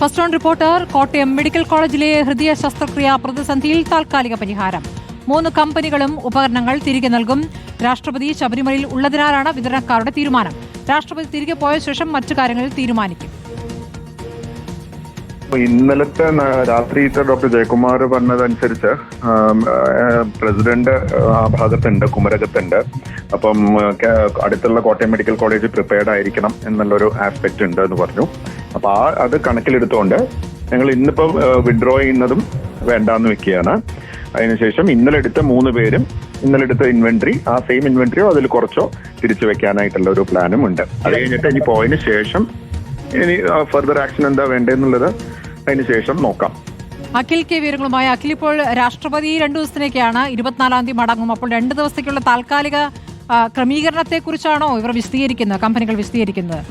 First on reporter Kottayam medical കോളേജിലെ ഹൃദയ ശസ്ത്രക്രിയ പ്രതിസന്ധിയിൽ താൽക്കാലിക പരിഹാരം. മൂന്ന് കമ്പനികളും ഉപകരണങ്ങൾ തിരികെ നൽകും. രാഷ്ട്രപതി ശബരിമലയിൽ ഉള്ളതിനാലാണ് വിതരണക്കാരുടെ തീരുമാനം. രാഷ്ട്രപതി തിരികെ പോയ ശേഷം മറ്റു കാര്യങ്ങളിൽ തീരുമാനിക്കും. ഇന്നലത്തെ രാത്രി രാത്രിയിലത്തെ ഡോക്ടർ ജയകുമാർ പറഞ്ഞതനുസരിച്ച് പ്രസിഡന്റ് ആ ഭാഗത്തുണ്ട് കുമരകത്തുണ്ട്. അപ്പം അടുത്തുള്ള കോട്ടയം മെഡിക്കൽ കോളേജ് പ്രിപ്പയർഡ് ആയിരിക്കണം എന്നുള്ളൊരു ആസ്പെക്ട് ഉണ്ട് എന്ന് പറഞ്ഞു. അപ്പൊ ആ അത് കണക്കിലെടുത്തുകൊണ്ട് ഞങ്ങൾ ഇന്നിപ്പം വിഡ്രോ ചെയ്യുന്നതും വേണ്ടാന്ന് വെക്കുകയാണ്. അതിനുശേഷം ഇന്നലെ എടുത്ത മൂന്ന് പേരും ഇന്നലെ എടുത്ത ഇൻവെന്ററി ആ സെയിം ഇൻവെന്ററിയോ അതിൽ കുറച്ചോ തിരിച്ചു വെക്കാനായിട്ടുള്ള ഒരു പ്ലാനും ഉണ്ട്. അത് കഴിഞ്ഞിട്ട് ഇനി പോയതിനു ശേഷം ഇനി ഫർദർ ആക്ഷൻ എന്താ വേണ്ടതെന്നുള്ളത് അതിന് ശേഷം നോക്കാം. അഖിൽ കെ വിവരങ്ങളുമായി. അഖിൽ ഇപ്പോൾ രാഷ്ട്രപതി രണ്ടു ദിവസത്തിനേക്കാണ് ഇരുപത്തിനാലാം തീയതി മടങ്ങും. അപ്പോൾ രണ്ട് ദിവസത്തേക്കുള്ള താൽക്കാലിക ക്രമീകരണത്തെ കുറിച്ചാണോ ഇവർ വിശദീകരിക്കുന്നത്? കമ്പനികൾ വിശദീകരിക്കുന്നത്?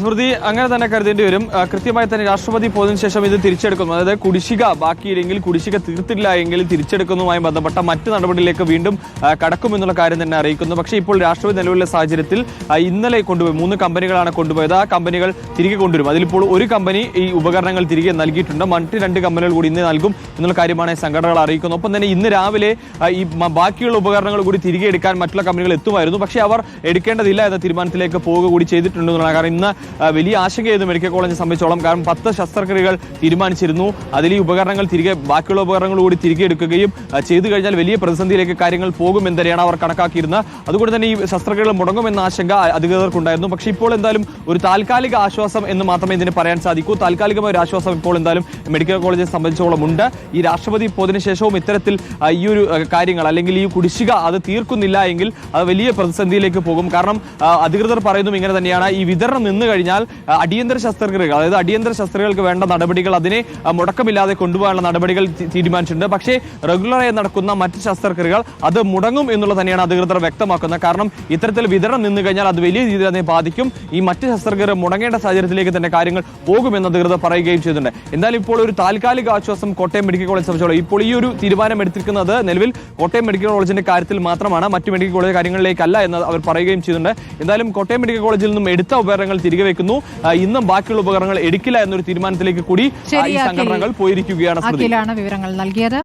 സ്മൃതി അങ്ങനെ തന്നെ കരുതേണ്ടി വരും. കൃത്യമായി തന്നെ രാഷ്ട്രപതി പോയതിനു ശേഷം ഇത് തിരിച്ചെടുക്കുന്നു. അതായത് കുടിശ്ശിക ബാക്കിയില്ലെങ്കിൽ കുടിശ്ശിക തീർത്തില്ല എങ്കിൽ തിരിച്ചെടുക്കുന്നതുമായി ബന്ധപ്പെട്ട മറ്റ് നടപടിയിലേക്ക് വീണ്ടും കടക്കുമെന്നുള്ള കാര്യം തന്നെ അറിയിക്കുന്നു. പക്ഷേ ഇപ്പോൾ രാഷ്ട്രപതി നിലവിലെ സാഹചര്യത്തിൽ ഇന്നലെ കൊണ്ടുപോയി മൂന്ന് കമ്പനികളാണ് കൊണ്ടുപോയത്. ആ കമ്പനികൾ തിരികെ കൊണ്ടുവരും. അതിലിപ്പോൾ ഒരു കമ്പനി ഈ ഉപകരണങ്ങൾ തിരികെ നൽകിയിട്ടുണ്ട്. മറ്റ് രണ്ട് കമ്പനികൾ കൂടി ഇന്ന് നൽകും എന്നുള്ള കാര്യമാണ് സംഘടനകൾ അറിയിക്കുന്നത്. ഒപ്പം തന്നെ ഇന്ന് രാവിലെ ഈ ബാക്കിയുള്ള ഉപകരണങ്ങൾ കൂടി തിരികെ എടുക്കാൻ മറ്റുള്ള കമ്പനികൾ എത്തുമായിരുന്നു. പക്ഷേ അവർ എടുക്കേണ്ടതില്ല എന്ന തീരുമാനത്തിലേക്ക് പോവുക കൂടി ചെയ്തിട്ടുണ്ടെന്നുള്ളതാണ് കാരണം ഇന്ന് വലിയ ആശങ്കയായിരുന്നു മെഡിക്കൽ കോളേജിനെ സംബന്ധിച്ചോളം. കാരണം പത്ത് ശസ്ത്രക്രിയകൾ തീരുമാനിച്ചിരുന്നു. അതിൽ ഈ ഉപകരണങ്ങൾ തിരികെ ബാക്കിയുള്ള ഉപകരണങ്ങൾ കൂടി തിരികെ എടുക്കുകയും ചെയ്തു കഴിഞ്ഞാൽ വലിയ പ്രതിസന്ധിയിലേക്ക് കാര്യങ്ങൾ പോകും തന്നെയാണ് അവർ കണക്കാക്കിയിരുന്നത്. അതുകൊണ്ട് തന്നെ ഈ ശസ്ത്രക്രിയകൾ മുടങ്ങുമെന്ന ആശങ്ക അധികൃതർക്കുണ്ടായിരുന്നു. പക്ഷേ ഇപ്പോൾ എന്തായാലും ഒരു താൽക്കാലിക ആശ്വാസം എന്ന് മാത്രമേ ഇതിന് പറയാൻ സാധിക്കൂ. താൽക്കാലികമായ ഒരു ആശ്വാസം ഇപ്പോൾ എന്തായാലും മെഡിക്കൽ കോളേജിനെ സംബന്ധിച്ചോളം ഉണ്ട്. ഈ രാഷ്ട്രപതി പോയതിനു ശേഷവും ഇത്തരത്തിൽ ഈ ഒരു കാര്യങ്ങൾ അല്ലെങ്കിൽ ഈ കുടിശ്ശിക അത് തീർക്കുന്നില്ല എങ്കിൽ അത് വലിയ പ്രതിസന്ധിയിലേക്ക് പോകും. കാരണം അധികൃതർ പറയുന്നു ഇങ്ങനെ തന്നെയാണ്. ഈ വിതരണം നിന്ന് കഴിഞ്ഞാൽ അടിയന്തര ശസ്ത്രക്രിയകൾ അതായത് അടിയന്തര ശസ്ത്രക്രിയകൾക്ക് വേണ്ട നടപടികൾ അതിനെ മുടക്കമില്ലാതെ കൊണ്ടുപോകാനുള്ള നടപടികൾ തീരുമാനിച്ചിട്ടുണ്ട്. പക്ഷേ റെഗുലറായി നടക്കുന്ന മറ്റ് ശസ്ത്രക്രിയകൾ അത് മുടങ്ങും എന്നുള്ളത് തന്നെയാണ് അധികൃതർ വ്യക്തമാക്കുന്നത്. കാരണം ഇത്തരത്തിൽ വിതരണം നിന്നു കഴിഞ്ഞാൽ അത് വലിയ രീതിയിൽ അതിനെ ബാധിക്കും. ഈ മറ്റ് ശസ്ത്രക്രിയ മുടങ്ങേണ്ട സാഹചര്യത്തിലേക്ക് തന്നെ കാര്യങ്ങൾ പോകുമെന്ന് അധികൃതർ പറയുകയും ചെയ്തിട്ടുണ്ട്. എന്തായാലും ഇപ്പോൾ ഒരു താൽക്കാലിക ആശ്വാസം കോട്ടയം മെഡിക്കൽ കോളേജ് സംബന്ധിച്ചോളം ഇപ്പോൾ ഈ ഒരു തീരുമാനം എടുത്തിരിക്കുന്നത് നിലവിൽ കോട്ടയം മെഡിക്കൽ കോളേജിന്റെ കാര്യത്തിൽ മാത്രമാണ്. മറ്റ് മെഡിക്കൽ കോളേജ് കാര്യങ്ങളിലേക്കല്ല എന്ന് അവർ പറയുകയും ചെയ്തിട്ടുണ്ട്. എന്തായാലും കോട്ടയം മെഡിക്കൽ കോളേജിൽ നിന്നും എടുത്ത ഉപകരണങ്ങൾ തിരികെ വെക്കുന്നു ഇന്നും ബാക്കിയുള്ള ഉപകരണങ്ങൾ എടുക്കില്ല എന്നൊരു തീരുമാനത്തിലേക്ക് കൂടി ഈ. സംഘടനകൾ പോയിരിക്കുകയാണ് വിവരങ്ങൾ നൽകിയത്